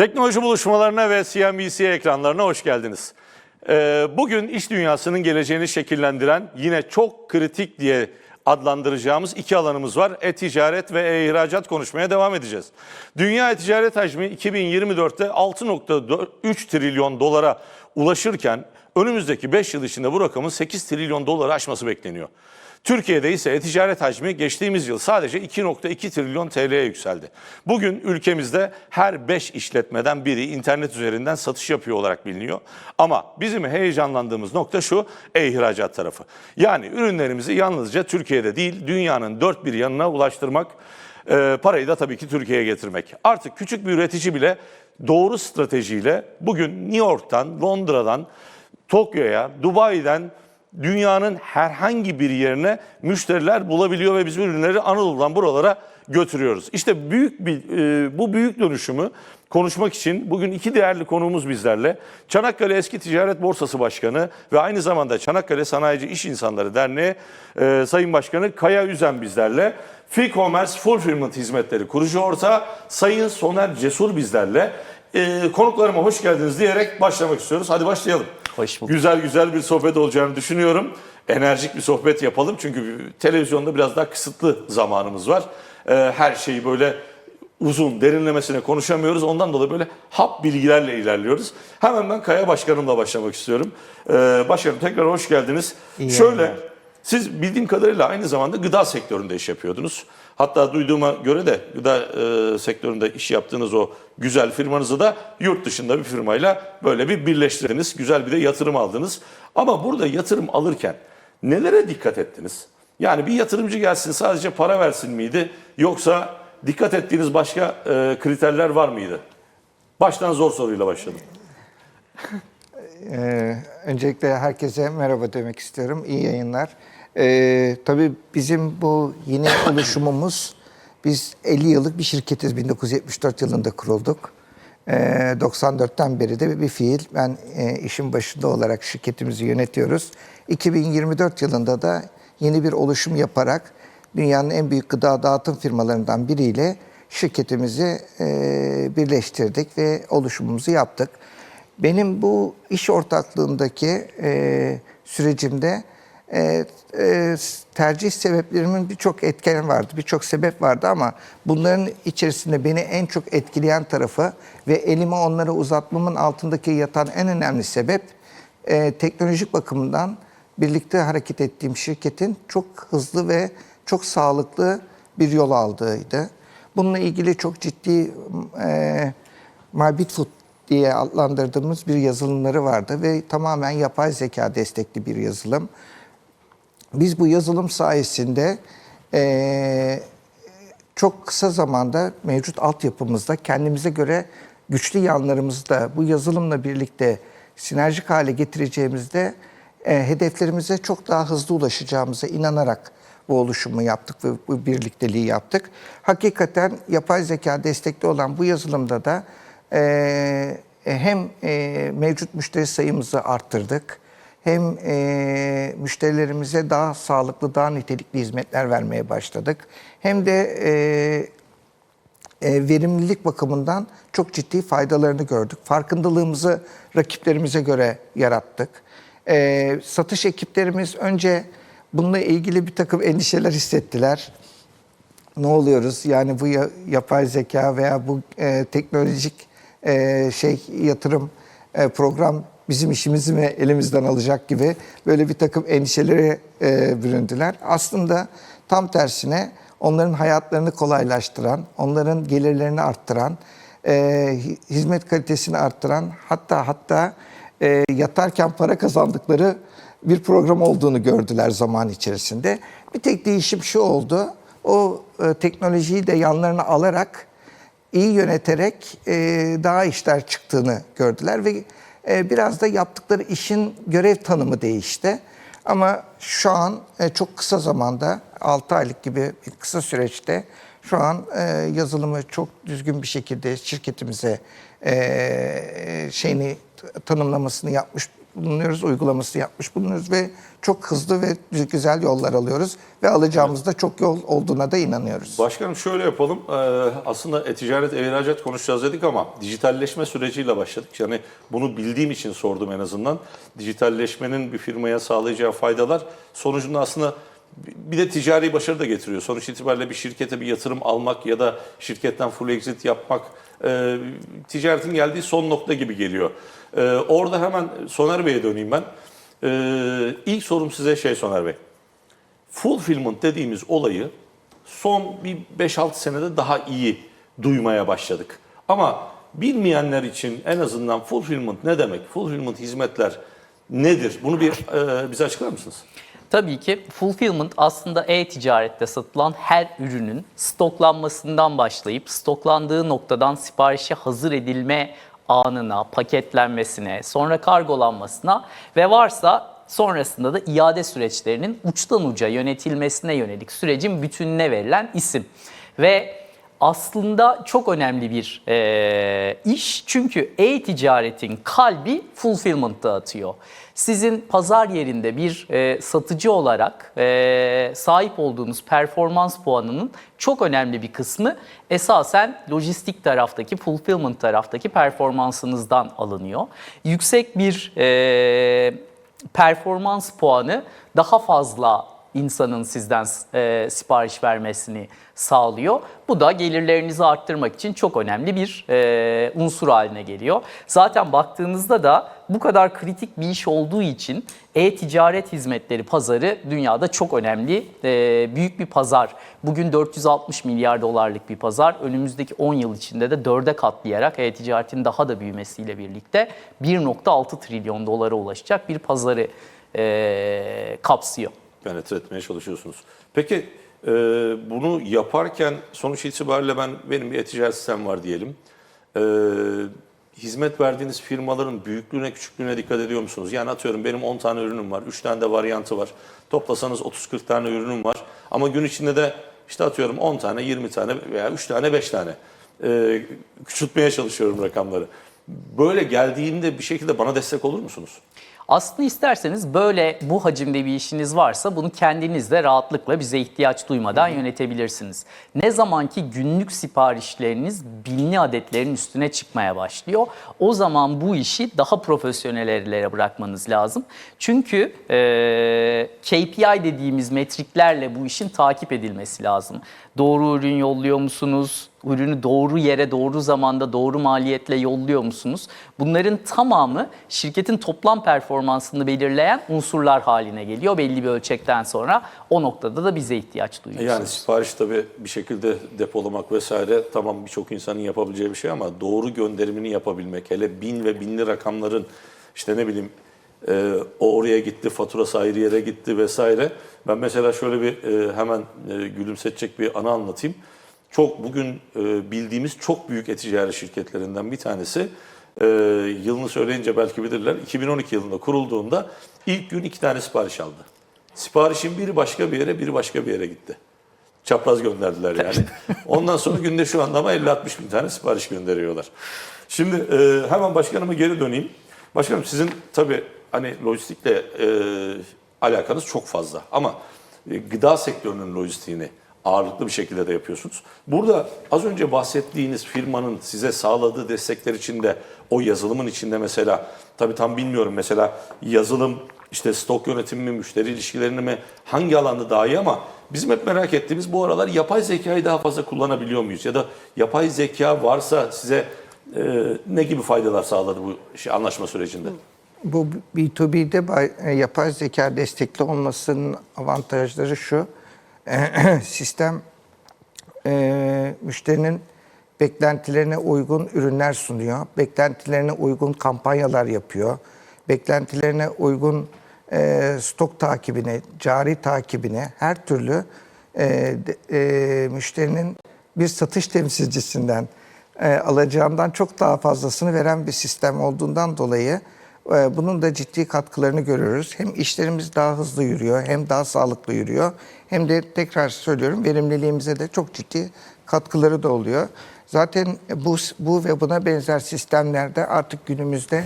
Teknoloji buluşmalarına ve CNBC ekranlarına hoş geldiniz. Ee, Bugün iş dünyasının geleceğini şekillendiren yine çok kritik diye adlandıracağımız iki alanımız var. E-ticaret ve e-ihracat konuşmaya devam edeceğiz. Dünya e-ticaret hacmi 2024'te 6.3 trilyon dolara ulaşırken önümüzdeki 5 yıl içinde bu rakamın 8 trilyon doları aşması bekleniyor. Türkiye'de ise e-ticaret hacmi geçtiğimiz yıl sadece 2.2 trilyon TL'ye yükseldi. Bugün ülkemizde her 5 işletmeden biri internet üzerinden satış yapıyor olarak biliniyor. Ama bizim heyecanlandığımız nokta şu e-ihracat tarafı. Yani ürünlerimizi yalnızca Türkiye'de değil dünyanın dört bir yanına ulaştırmak, e, parayı da tabii ki Türkiye'ye getirmek. Artık küçük bir üretici bile doğru stratejiyle bugün New York'tan, Londra'dan, Tokyo'ya, Dubai'den dünyanın herhangi bir yerine müşteriler bulabiliyor ve biz ürünleri Anadolu'dan buralara götürüyoruz. İşte büyük bir e, bu büyük dönüşümü konuşmak için bugün iki değerli konuğumuz bizlerle. Çanakkale Eski Ticaret Borsası Başkanı ve aynı zamanda Çanakkale Sanayici İş İnsanları Derneği e, Sayın Başkanı Kaya Üzen bizlerle. F-Commerce Fulfillment Hizmetleri kurucu ortağı Sayın Soner Cesur bizlerle. E, konuklarıma hoş geldiniz diyerek başlamak istiyoruz. Hadi başlayalım. Hoş bulduk. Güzel güzel bir sohbet olacağını düşünüyorum. Enerjik bir sohbet yapalım çünkü televizyonda biraz daha kısıtlı zamanımız var. Ee, her şeyi böyle uzun, derinlemesine konuşamıyoruz. Ondan dolayı böyle hap bilgilerle ilerliyoruz. Hemen ben Kaya Başkanımla başlamak istiyorum. Ee, başkanım tekrar hoş geldiniz. İyi Şöyle, yayınlar. siz bildiğim kadarıyla aynı zamanda gıda sektöründe iş yapıyordunuz. Hatta duyduğuma göre de gıda e, sektöründe iş yaptığınız o güzel firmanızı da yurt dışında bir firmayla böyle bir birleştirdiniz. Güzel bir de yatırım aldınız. Ama burada yatırım alırken nelere dikkat ettiniz? Yani bir yatırımcı gelsin sadece para versin miydi? Yoksa dikkat ettiğiniz başka e, kriterler var mıydı? Baştan zor soruyla başladım. Ee, öncelikle herkese merhaba demek istiyorum. İyi yayınlar. Ee, tabii bizim bu yeni oluşumumuz, biz 50 yıllık bir şirketiz. 1974 yılında kurulduk. Ee, 94'ten beri de bir fiil. Ben e, işin başında olarak şirketimizi yönetiyoruz. 2024 yılında da yeni bir oluşum yaparak dünyanın en büyük gıda dağıtım firmalarından biriyle şirketimizi e, birleştirdik ve oluşumumuzu yaptık. Benim bu iş ortaklığındaki e, sürecimde e, e, tercih sebeplerimin birçok etken vardı, birçok sebep vardı ama bunların içerisinde beni en çok etkileyen tarafı ve elimi onlara uzatmamın altındaki yatan en önemli sebep e, teknolojik bakımından birlikte hareket ettiğim şirketin çok hızlı ve çok sağlıklı bir yol aldığıydı. Bununla ilgili çok ciddi e, MyBitFood diye adlandırdığımız bir yazılımları vardı ve tamamen yapay zeka destekli bir yazılım. Biz bu yazılım sayesinde eee, çok kısa zamanda mevcut altyapımızda kendimize göre güçlü yanlarımızı da bu yazılımla birlikte sinerjik hale getireceğimizde e, hedeflerimize çok daha hızlı ulaşacağımıza inanarak bu oluşumu yaptık ve bu birlikteliği yaptık. Hakikaten yapay zeka destekli olan bu yazılımda da e, hem e, mevcut müşteri sayımızı arttırdık, hem e, müşterilerimize daha sağlıklı, daha nitelikli hizmetler vermeye başladık. Hem de e, e, verimlilik bakımından çok ciddi faydalarını gördük. Farkındalığımızı rakiplerimize göre yarattık. E, satış ekiplerimiz önce bununla ilgili bir takım endişeler hissettiler. Ne oluyoruz? Yani bu ya- yapay zeka veya bu e, teknolojik e, şey yatırım e, program bizim işimizi mi elimizden alacak gibi böyle bir takım endişelere e, büründüler. Aslında tam tersine onların hayatlarını kolaylaştıran, onların gelirlerini arttıran, e, hi- hizmet kalitesini arttıran, hatta hatta e, yatarken para kazandıkları bir program olduğunu gördüler zaman içerisinde. Bir tek değişim şu oldu, o e, teknolojiyi de yanlarına alarak iyi yöneterek e, daha işler çıktığını gördüler ve e, biraz da yaptıkları işin görev tanımı değişti. Ama şu an e, çok kısa zamanda 6 aylık gibi bir kısa süreçte şu an e, yazılımı çok düzgün bir şekilde şirketimize e, şeyini tanımlamasını yapmış bulunuyoruz, uygulaması yapmış bulunuyoruz ve çok hızlı ve güzel yollar alıyoruz ve alacağımız da çok yol olduğuna da inanıyoruz. Başkanım şöyle yapalım. Ee, aslında e-ticaret, e-ihracat konuşacağız dedik ama dijitalleşme süreciyle başladık. Yani bunu bildiğim için sordum en azından. Dijitalleşmenin bir firmaya sağlayacağı faydalar sonucunda aslında bir de ticari başarı da getiriyor. Sonuç itibariyle bir şirkete bir yatırım almak ya da şirketten full exit yapmak e, ticaretin geldiği son nokta gibi geliyor. E, orada hemen Soner Bey'e döneyim ben. E, ilk sorum size şey Soner Bey. Fulfillment dediğimiz olayı son bir 5-6 senede daha iyi duymaya başladık. Ama bilmeyenler için en azından fulfillment ne demek? Fulfillment hizmetler nedir? Bunu bir e, bize açıklar mısınız? Tabii ki fulfillment aslında e-ticarette satılan her ürünün stoklanmasından başlayıp stoklandığı noktadan siparişe hazır edilme anına, paketlenmesine, sonra kargolanmasına ve varsa sonrasında da iade süreçlerinin uçtan uca yönetilmesine yönelik sürecin bütününe verilen isim. Ve aslında çok önemli bir e, iş çünkü e-ticaretin kalbi fulfillment'ta atıyor. Sizin pazar yerinde bir e, satıcı olarak e, sahip olduğunuz performans puanının çok önemli bir kısmı esasen lojistik taraftaki, fulfillment taraftaki performansınızdan alınıyor. Yüksek bir e, performans puanı daha fazla insanın sizden e, sipariş vermesini sağlıyor. Bu da gelirlerinizi arttırmak için çok önemli bir e, unsur haline geliyor. Zaten baktığınızda da bu kadar kritik bir iş olduğu için e-ticaret hizmetleri pazarı dünyada çok önemli, e, büyük bir pazar. Bugün 460 milyar dolarlık bir pazar. Önümüzdeki 10 yıl içinde de 4'e katlayarak e-ticaretin daha da büyümesiyle birlikte 1.6 trilyon dolara ulaşacak bir pazarı e, kapsıyor. Penetre etmeye çalışıyorsunuz. Peki e, bunu yaparken sonuç itibariyle ben benim bir e-ticaret sistem var diyelim. E, hizmet verdiğiniz firmaların büyüklüğüne küçüklüğüne dikkat ediyor musunuz? Yani atıyorum benim 10 tane ürünüm var, 3 tane de varyantı var. Toplasanız 30-40 tane ürünüm var. Ama gün içinde de işte atıyorum 10 tane, 20 tane veya 3 tane, 5 tane. E, küçültmeye çalışıyorum rakamları. Böyle geldiğinde bir şekilde bana destek olur musunuz? Aslında isterseniz böyle bu hacimde bir işiniz varsa bunu kendiniz de rahatlıkla bize ihtiyaç duymadan yönetebilirsiniz. Ne zamanki günlük siparişleriniz binli adetlerin üstüne çıkmaya başlıyor. O zaman bu işi daha profesyonellere bırakmanız lazım. Çünkü e, KPI dediğimiz metriklerle bu işin takip edilmesi lazım. Doğru ürün yolluyor musunuz? Ürünü doğru yere, doğru zamanda, doğru maliyetle yolluyor musunuz? Bunların tamamı şirketin toplam performansını belirleyen unsurlar haline geliyor belli bir ölçekten sonra. O noktada da bize ihtiyaç duyuyorsunuz. Yani sipariş tabii bir şekilde depolamak vesaire tamam birçok insanın yapabileceği bir şey ama doğru gönderimini yapabilmek hele bin ve binli rakamların işte ne bileyim e, o oraya gitti faturası ayrı yere gitti vesaire. Ben mesela şöyle bir e, hemen e, gülümsetecek bir anı anlatayım. Çok bugün e, bildiğimiz çok büyük e-ticaret şirketlerinden bir tanesi e, yılını söyleyince belki bilirler 2012 yılında kurulduğunda ilk gün iki tane sipariş aldı. Siparişin biri başka bir yere, biri başka bir yere gitti. Çapraz gönderdiler yani. Ondan sonra günde şu anda ama 50-60 bin tane sipariş gönderiyorlar. Şimdi e, hemen başkanıma geri döneyim. Başkanım sizin tabii hani lojistikle e, alakanız çok fazla ama e, gıda sektörünün lojistiğini ağırlıklı bir şekilde de yapıyorsunuz. Burada az önce bahsettiğiniz firmanın size sağladığı destekler içinde o yazılımın içinde mesela tabii tam bilmiyorum mesela yazılım işte stok yönetimi mi, müşteri ilişkilerini mi hangi alanda daha iyi ama bizim hep merak ettiğimiz bu aralar yapay zekayı daha fazla kullanabiliyor muyuz? Ya da yapay zeka varsa size e, ne gibi faydalar sağladı bu şey, anlaşma sürecinde? Bu B2B'de bay- e, yapay zeka destekli olmasının avantajları şu. Sistem e, müşterinin beklentilerine uygun ürünler sunuyor. Beklentilerine uygun kampanyalar yapıyor. Beklentilerine uygun e, stok takibine, cari takibine her türlü e, e, müşterinin bir satış temsilcisinden e, alacağından çok daha fazlasını veren bir sistem olduğundan dolayı e, bunun da ciddi katkılarını görüyoruz. Hem işlerimiz daha hızlı yürüyor, hem daha sağlıklı yürüyor. Hem de tekrar söylüyorum verimliliğimize de çok ciddi katkıları da oluyor. Zaten bu, bu ve buna benzer sistemlerde artık günümüzde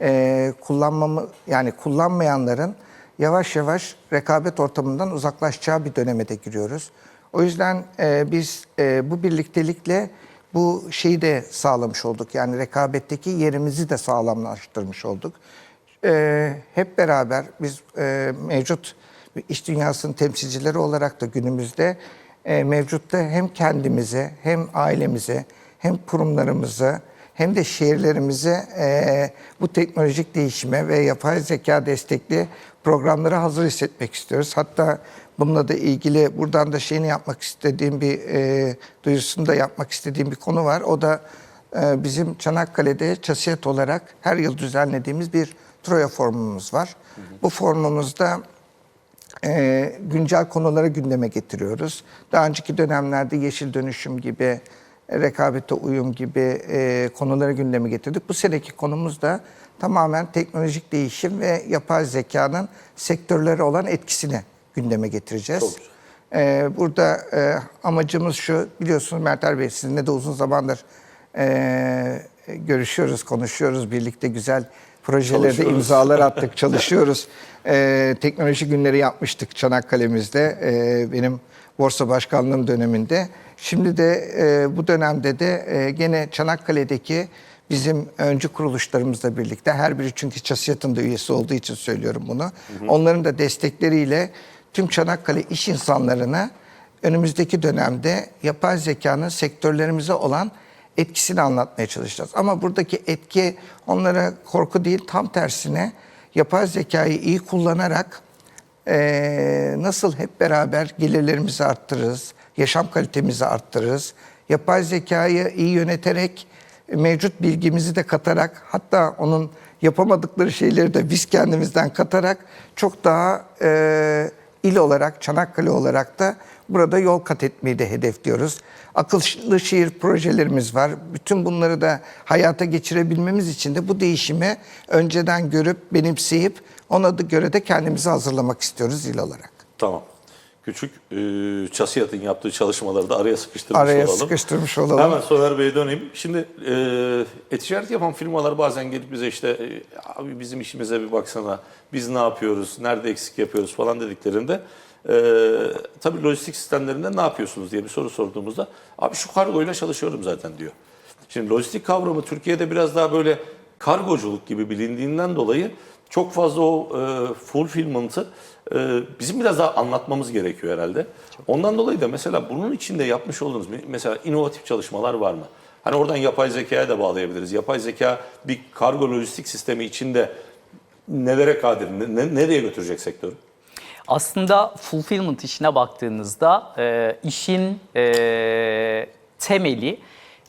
e, kullanmamı yani kullanmayanların yavaş yavaş rekabet ortamından uzaklaşacağı bir döneme de giriyoruz. O yüzden e, biz e, bu birliktelikle bu şeyi de sağlamış olduk. Yani rekabetteki yerimizi de sağlamlaştırmış olduk. E, hep beraber biz e, mevcut iş dünyasının temsilcileri olarak da günümüzde e, mevcutta hem kendimize hem ailemize hem kurumlarımıza hem de şehirlerimize e, bu teknolojik değişime ve yapay zeka destekli programlara hazır hissetmek istiyoruz. Hatta bununla da ilgili buradan da şeyini yapmak istediğim bir e, duyurusunu da yapmak istediğim bir konu var. O da e, bizim Çanakkale'de CHASİAD olarak her yıl düzenlediğimiz bir Troya formumuz var. Bu formumuzda e, güncel konuları gündeme getiriyoruz. Daha önceki dönemlerde yeşil dönüşüm gibi, e, rekabete uyum gibi e, konuları gündeme getirdik. Bu seneki konumuz da tamamen teknolojik değişim ve yapay zekanın sektörlere olan etkisini gündeme getireceğiz. Çok. Ee, burada e, amacımız şu, biliyorsunuz Mertel Bey sizinle de uzun zamandır e, görüşüyoruz, konuşuyoruz. Birlikte güzel projelerde imzalar attık, çalışıyoruz. Ee, teknoloji günleri yapmıştık Çanakkale'mizde, e, benim borsa başkanlığım döneminde. Şimdi de e, bu dönemde de e, gene Çanakkale'deki bizim öncü kuruluşlarımızla birlikte, her biri çünkü CHASİAD'ın da üyesi olduğu için söylüyorum bunu. Onların da destekleriyle tüm Çanakkale iş insanlarına önümüzdeki dönemde yapay zekanın sektörlerimize olan etkisini anlatmaya çalışacağız. Ama buradaki etki onlara korku değil, tam tersine yapay zekayı iyi kullanarak eee, nasıl hep beraber gelirlerimizi arttırırız, yaşam kalitemizi arttırırız, yapay zekayı iyi yöneterek mevcut bilgimizi de katarak hatta onun yapamadıkları şeyleri de biz kendimizden katarak çok daha eee il olarak, Çanakkale olarak da burada yol kat etmeyi de hedefliyoruz. Akıllı şehir projelerimiz var. Bütün bunları da hayata geçirebilmemiz için de bu değişimi önceden görüp benimseyip ona da göre de kendimizi hazırlamak istiyoruz il olarak. Tamam. Küçük e, Çasiyat'ın yaptığı çalışmaları da araya sıkıştırmış Araya olalım. sıkıştırmış olalım. Hemen Soner Bey'e döneyim. Şimdi e, e-ticaret yapan firmalar bazen gelip bize işte e, abi bizim işimize bir baksana, biz ne yapıyoruz, nerede eksik yapıyoruz falan dediklerinde e, tabii lojistik sistemlerinde ne yapıyorsunuz diye bir soru sorduğumuzda abi şu kargoyla çalışıyorum zaten diyor. Şimdi lojistik kavramı Türkiye'de biraz daha böyle kargoculuk gibi bilindiğinden dolayı çok fazla o e, fulfillment'ı e, bizim biraz daha anlatmamız gerekiyor herhalde. Ondan dolayı da mesela bunun içinde yapmış olduğunuz mesela inovatif çalışmalar var mı? Hani oradan yapay zekaya da bağlayabiliriz. Yapay zeka bir kargo lojistik sistemi içinde nelere kadir, ne- nereye götürecek sektörü? Aslında fulfillment işine baktığınızda e, işin e, temeli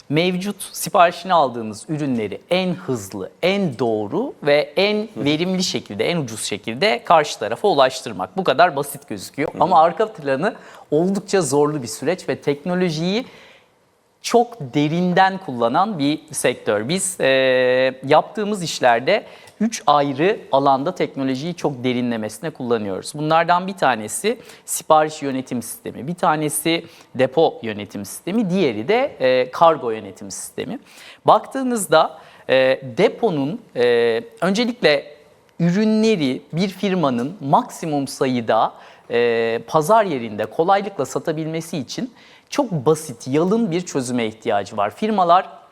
mevcut siparişini aldığınız ürünleri en hızlı, en doğru ve en verimli şekilde, en ucuz şekilde karşı tarafa ulaştırmak. Bu kadar basit gözüküyor. Ama arka planı oldukça zorlu bir süreç ve teknolojiyi çok derinden kullanan bir sektör. Biz e, yaptığımız işlerde üç ayrı alanda teknolojiyi çok derinlemesine kullanıyoruz. Bunlardan bir tanesi sipariş yönetim sistemi, bir tanesi depo yönetim sistemi, diğeri de e, kargo yönetim sistemi. Baktığınızda e, deponun e, öncelikle ürünleri bir firmanın maksimum sayıda e, pazar yerinde kolaylıkla satabilmesi için çok basit, yalın bir çözüme ihtiyacı var. Firmalar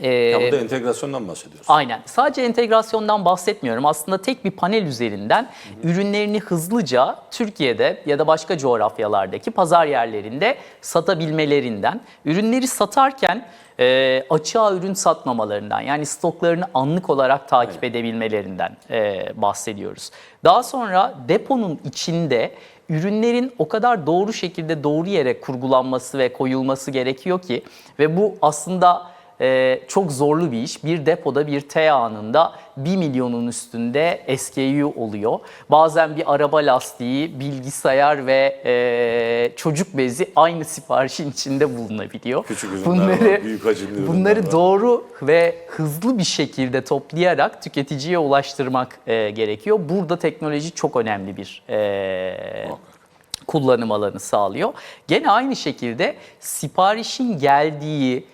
e, Ya burada entegrasyondan bahsediyoruz. Aynen. Sadece entegrasyondan bahsetmiyorum. Aslında tek bir panel üzerinden ürünlerini hızlıca Türkiye'de ya da başka coğrafyalardaki pazar yerlerinde satabilmelerinden, ürünleri satarken e, açığa ürün satmamalarından yani stoklarını anlık olarak takip edebilmelerinden e, bahsediyoruz. Daha sonra deponun içinde ürünlerin o kadar doğru şekilde doğru yere kurgulanması ve koyulması gerekiyor ki ve bu aslında ee, çok zorlu bir iş. Bir depoda bir T anında 1 milyonun üstünde SKU oluyor. Bazen bir araba lastiği, bilgisayar ve e, çocuk bezi aynı siparişin içinde bulunabiliyor. Küçük ürünler var, büyük hacimli Bunları var. doğru ve hızlı bir şekilde toplayarak tüketiciye ulaştırmak e, gerekiyor. Burada teknoloji çok önemli bir e, kullanım alanı sağlıyor. Gene aynı şekilde siparişin geldiği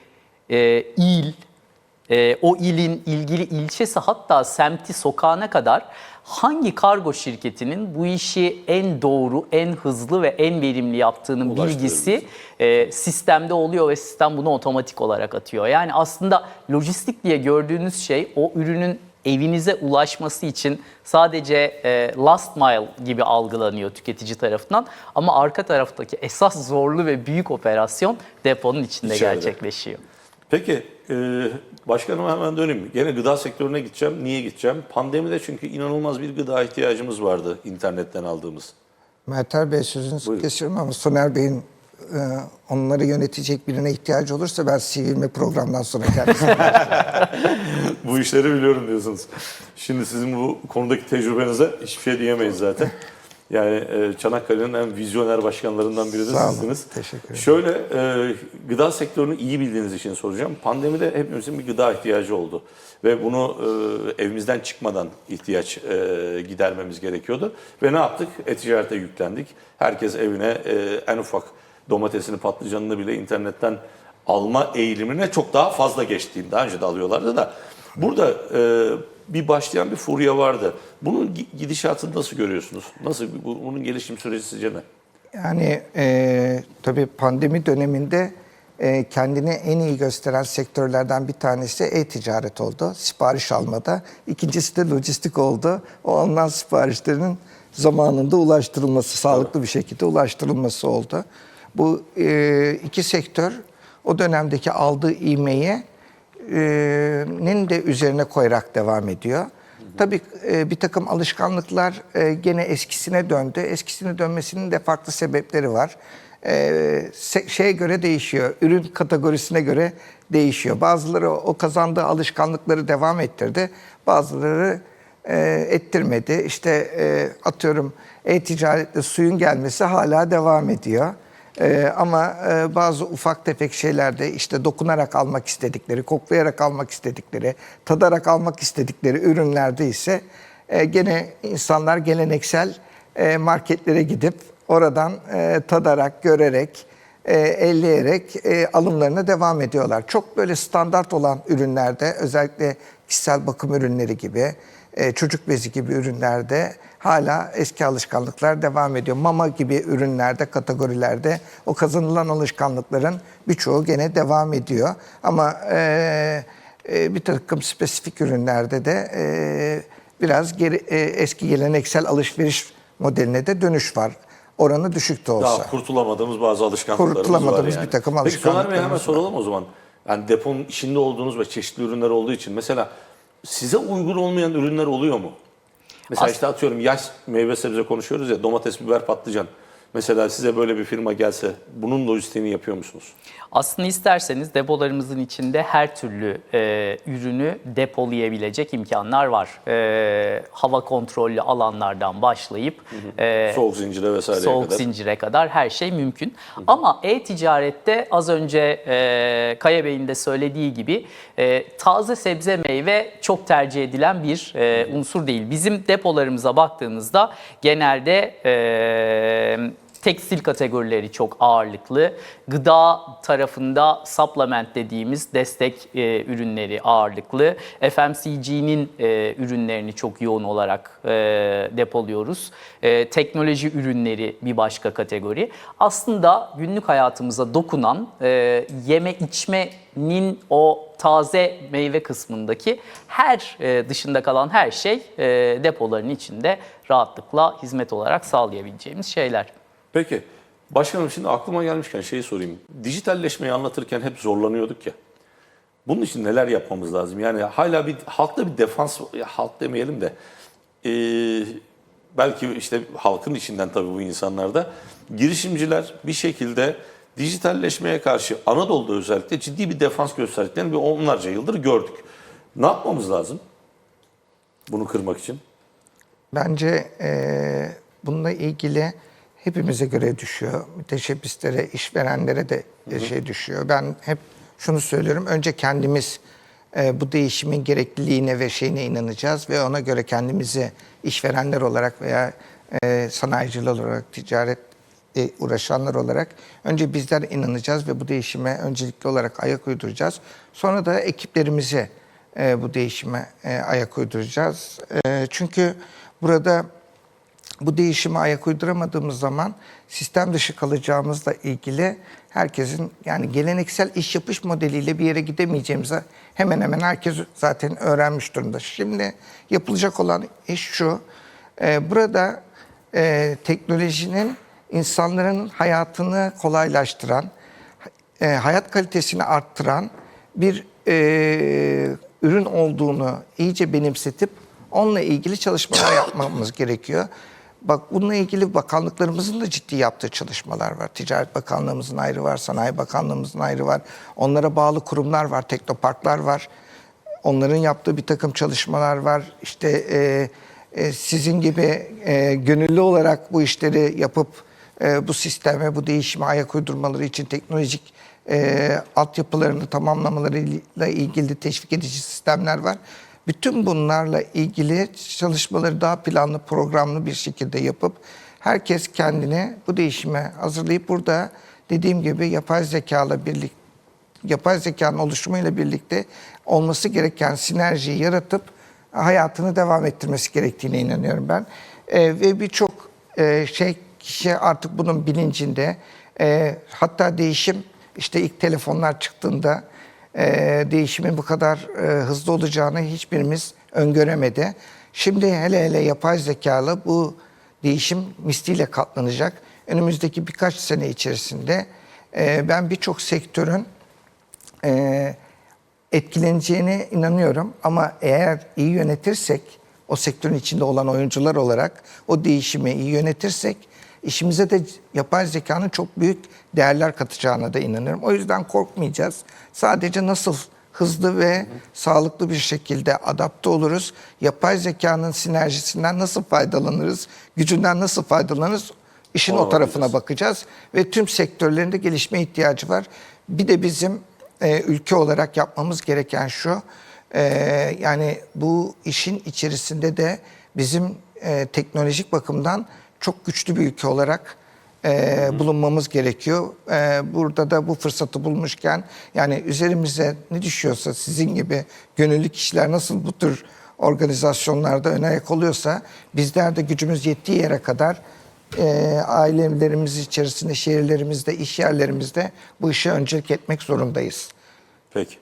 e, il, e, o ilin ilgili ilçesi hatta semti sokağına kadar hangi kargo şirketinin bu işi en doğru, en hızlı ve en verimli yaptığının bilgisi e, sistemde oluyor ve sistem bunu otomatik olarak atıyor. Yani aslında lojistik diye gördüğünüz şey o ürünün evinize ulaşması için sadece e, last mile gibi algılanıyor tüketici tarafından ama arka taraftaki esas zorlu ve büyük operasyon deponun içinde İçeride. gerçekleşiyor. Peki e, başkanıma hemen döneyim. Gene gıda sektörüne gideceğim. Niye gideceğim? Pandemide çünkü inanılmaz bir gıda ihtiyacımız vardı internetten aldığımız. Mertel Bey sözünüzü Buyurun. kesiyorum ama Soner Bey'in e, onları yönetecek birine ihtiyacı olursa ben CV'mi programdan sonra kendisine Bu işleri biliyorum diyorsunuz. Şimdi sizin bu konudaki tecrübenize hiçbir şey diyemeyiz zaten. Yani e, Çanakkale'nin en vizyoner başkanlarından biri de Sağ olun, sizsiniz. teşekkür ederim. Şöyle e, gıda sektörünü iyi bildiğiniz için soracağım. Pandemide hepimizin bir gıda ihtiyacı oldu. Ve bunu e, evimizden çıkmadan ihtiyaç e, gidermemiz gerekiyordu. Ve ne yaptık? E-ticarete yüklendik. Herkes evine e, en ufak domatesini, patlıcanını bile internetten alma eğilimine çok daha fazla geçtiğim. Daha önce de alıyorlardı da. Burada e, bir başlayan bir furya vardı. Bunun gi- gidişatını nasıl görüyorsunuz? Nasıl bu- bunun gelişim süreci sizce ne? Yani e, tabii pandemi döneminde e, kendini en iyi gösteren sektörlerden bir tanesi e-ticaret oldu. Sipariş almada. İkincisi de lojistik oldu. O alınan siparişlerin zamanında ulaştırılması, sağlıklı bir şekilde ulaştırılması oldu. Bu e, iki sektör o dönemdeki aldığı ivmeyi e, nin de üzerine koyarak devam ediyor. Tabii e, bir takım alışkanlıklar gene eskisine döndü. Eskisine dönmesinin de farklı sebepleri var. Şeye göre değişiyor, ürün kategorisine göre değişiyor. Bazıları o kazandığı alışkanlıkları devam ettirdi. Bazıları ettirmedi. İşte atıyorum e-ticaretle suyun gelmesi hala devam ediyor. Ee, ama e, bazı ufak tefek şeylerde işte dokunarak almak istedikleri, koklayarak almak istedikleri, tadarak almak istedikleri ürünlerde ise e, gene insanlar geleneksel e, marketlere gidip oradan e, tadarak, görerek, e, elleyerek e, alımlarına devam ediyorlar. Çok böyle standart olan ürünlerde özellikle kişisel bakım ürünleri gibi, e, çocuk bezi gibi ürünlerde hala eski alışkanlıklar devam ediyor. Mama gibi ürünlerde, kategorilerde o kazanılan alışkanlıkların birçoğu gene devam ediyor. Ama e, e, bir takım spesifik ürünlerde de e, biraz geri, e, eski geleneksel alışveriş modeline de dönüş var. Oranı düşük de olsa. Daha kurtulamadığımız bazı alışkanlıklarımız var Kurtulamadığımız yani. bir takım Peki Soner Bey hemen alışkanlıklarımız soralım o zaman. Yani deponun içinde olduğunuz ve çeşitli ürünler olduğu için mesela size uygun olmayan ürünler oluyor mu? Mesela As- işte atıyorum yaş meyve sebze konuşuyoruz ya domates, biber, patlıcan. Mesela size böyle bir firma gelse bunun lojistiğini yapıyor musunuz? Aslında isterseniz depolarımızın içinde her türlü e, ürünü depolayabilecek imkanlar var. E, hava kontrollü alanlardan başlayıp e, Soğuk zincire vesaireye soğuk kadar. zincire kadar her şey mümkün. Ama e-ticarette az önce e, Kaya Bey'in de söylediği gibi e, taze sebze meyve çok tercih edilen bir e, unsur değil. Bizim depolarımıza baktığımızda genelde e, tekstil kategorileri çok ağırlıklı. Gıda tarafında supplement dediğimiz destek e, ürünleri ağırlıklı. FMCG'nin e, ürünlerini çok yoğun olarak e, depoluyoruz. E, teknoloji ürünleri bir başka kategori. Aslında günlük hayatımıza dokunan e, yeme içmenin o taze meyve kısmındaki her e, dışında kalan her şey e, depoların içinde rahatlıkla hizmet olarak sağlayabileceğimiz şeyler. Peki başkanım şimdi aklıma gelmişken şeyi sorayım. Dijitalleşmeyi anlatırken hep zorlanıyorduk ya. Bunun için neler yapmamız lazım? Yani hala bir halkta bir defans, halk demeyelim de e, belki işte halkın içinden tabii bu insanlarda girişimciler bir şekilde dijitalleşmeye karşı Anadolu'da özellikle ciddi bir defans gösterdiklerini bir onlarca yıldır gördük. Ne yapmamız lazım bunu kırmak için? Bence eee, bununla ilgili hepimize göre düşüyor. Müteşebbislere, işverenlere de e, şey düşüyor. Ben hep şunu söylüyorum. Önce kendimiz e, bu değişimin gerekliliğine ve şeyine inanacağız ve ona göre kendimizi işverenler olarak veya e, sanayiciler olarak, ticaret e, uğraşanlar olarak önce bizler inanacağız ve bu değişime öncelikli olarak ayak uyduracağız. Sonra da ekiplerimize e, bu değişime e, ayak uyduracağız. E, çünkü burada bu değişime ayak uyduramadığımız zaman sistem dışı kalacağımızla ilgili herkesin yani geleneksel iş yapış modeliyle bir yere gidemeyeceğimizi hemen hemen herkes zaten öğrenmiş durumda. Şimdi yapılacak olan iş şu. e, burada e, teknolojinin insanların hayatını kolaylaştıran, e, hayat kalitesini arttıran bir ürün olduğunu iyice benimsetip onunla ilgili çalışmalar yapmamız gerekiyor. Bak bununla ilgili bakanlıklarımızın da ciddi yaptığı çalışmalar var. Ticaret Bakanlığımızın ayrı var, Sanayi Bakanlığımızın ayrı var. Onlara bağlı kurumlar var, teknoparklar var. Onların yaptığı bir takım çalışmalar var. İşte e, e, sizin gibi e, gönüllü olarak bu işleri yapıp e, bu sisteme, bu değişime ayak uydurmaları için teknolojik e, altyapılarını tamamlamalarıyla ilgili teşvik edici sistemler var. Bütün bunlarla ilgili çalışmaları daha planlı, programlı bir şekilde yapıp herkes kendini bu değişime hazırlayıp burada dediğim gibi yapay zekayla birlikte yapay zekanın oluşumuyla birlikte olması gereken sinerjiyi yaratıp hayatını devam ettirmesi gerektiğine inanıyorum ben. Ee, ve birçok e, şey kişi artık bunun bilincinde. Ee, hatta değişim işte ilk telefonlar çıktığında e, değişimin bu kadar e, hızlı olacağını hiçbirimiz öngöremedi. Şimdi hele hele yapay zekalı bu değişim misliyle katlanacak. Önümüzdeki birkaç sene içerisinde e, ben birçok sektörün e, etkileneceğine inanıyorum. Ama eğer iyi yönetirsek, o sektörün içinde olan oyuncular olarak o değişimi iyi yönetirsek, işimize de yapay zekanın çok büyük değerler katacağına da inanıyorum. O yüzden korkmayacağız. Sadece nasıl hızlı ve sağlıklı bir şekilde adapte oluruz, yapay zekanın sinerjisinden nasıl faydalanırız, gücünden nasıl faydalanırız, işin Ona o tarafına bakacağız. bakacağız ve tüm sektörlerinde gelişme ihtiyacı var. Bir de bizim e, ülke olarak yapmamız gereken şu, e, yani bu işin içerisinde de bizim e, teknolojik bakımdan çok güçlü bir ülke olarak e, bulunmamız gerekiyor. E, burada da bu fırsatı bulmuşken yani üzerimize ne düşüyorsa sizin gibi gönüllü kişiler nasıl bu tür organizasyonlarda ön ayak oluyorsa bizler de gücümüz yettiği yere kadar e, ailelerimiz içerisinde, şehirlerimizde, iş yerlerimizde bu işe öncelik etmek zorundayız. Peki.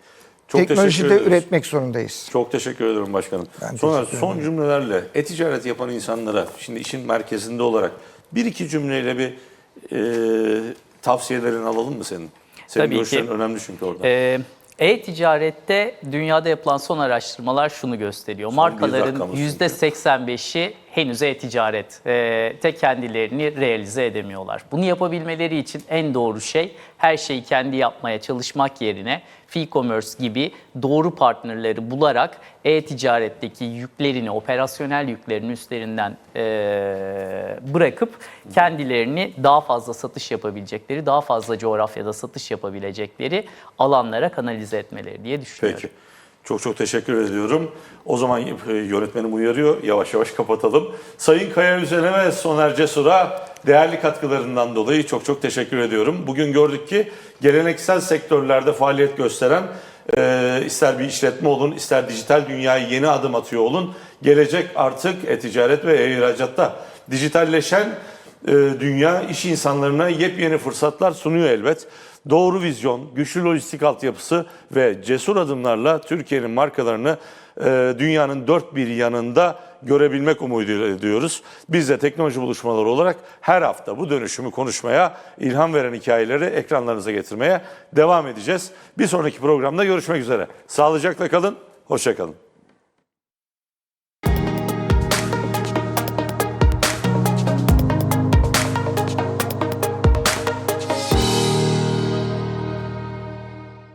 Çok Teknolojide üretmek zorundayız. Çok teşekkür ederim başkanım. Ben Sonra son cümlelerle e-ticaret yapan insanlara şimdi işin merkezinde olarak bir iki cümleyle bir e, tavsiyelerini alalım mı senin? Senin Tabii ki. görüşlerin önemli çünkü orada. Ee, E-ticarette dünyada yapılan son araştırmalar şunu gösteriyor. Markaların dakikamız çünkü. %85'i henüz e-ticaret e, de kendilerini realize edemiyorlar. Bunu yapabilmeleri için en doğru şey her şeyi kendi yapmaya çalışmak yerine e-commerce gibi doğru partnerleri bularak e-ticaretteki yüklerini, operasyonel yüklerini üstlerinden e, bırakıp kendilerini daha fazla satış yapabilecekleri, daha fazla coğrafyada satış yapabilecekleri alanlara kanalize etmeleri diye düşünüyorum. Peki. Çok çok teşekkür ediyorum. O zaman e, yönetmenim uyarıyor. Yavaş yavaş kapatalım. Sayın Kaya Üzen'e ve Soner Cesur'a değerli katkılarından dolayı çok çok teşekkür ediyorum. Bugün gördük ki geleneksel sektörlerde faaliyet gösteren e, ister bir işletme olun, ister dijital dünyaya yeni adım atıyor olun. Gelecek artık e-ticaret ve e-ihracatta. Dijitalleşen e, dünya iş insanlarına yepyeni fırsatlar sunuyor elbet. Doğru vizyon, güçlü lojistik altyapısı ve cesur adımlarla Türkiye'nin markalarını e, dünyanın dört bir yanında görebilmek umuduyla ediyoruz. Biz de teknoloji buluşmaları olarak her hafta bu dönüşümü konuşmaya, ilham veren hikayeleri ekranlarınıza getirmeye devam edeceğiz. Bir sonraki programda görüşmek üzere. Sağlıcakla kalın, hoşça kalın.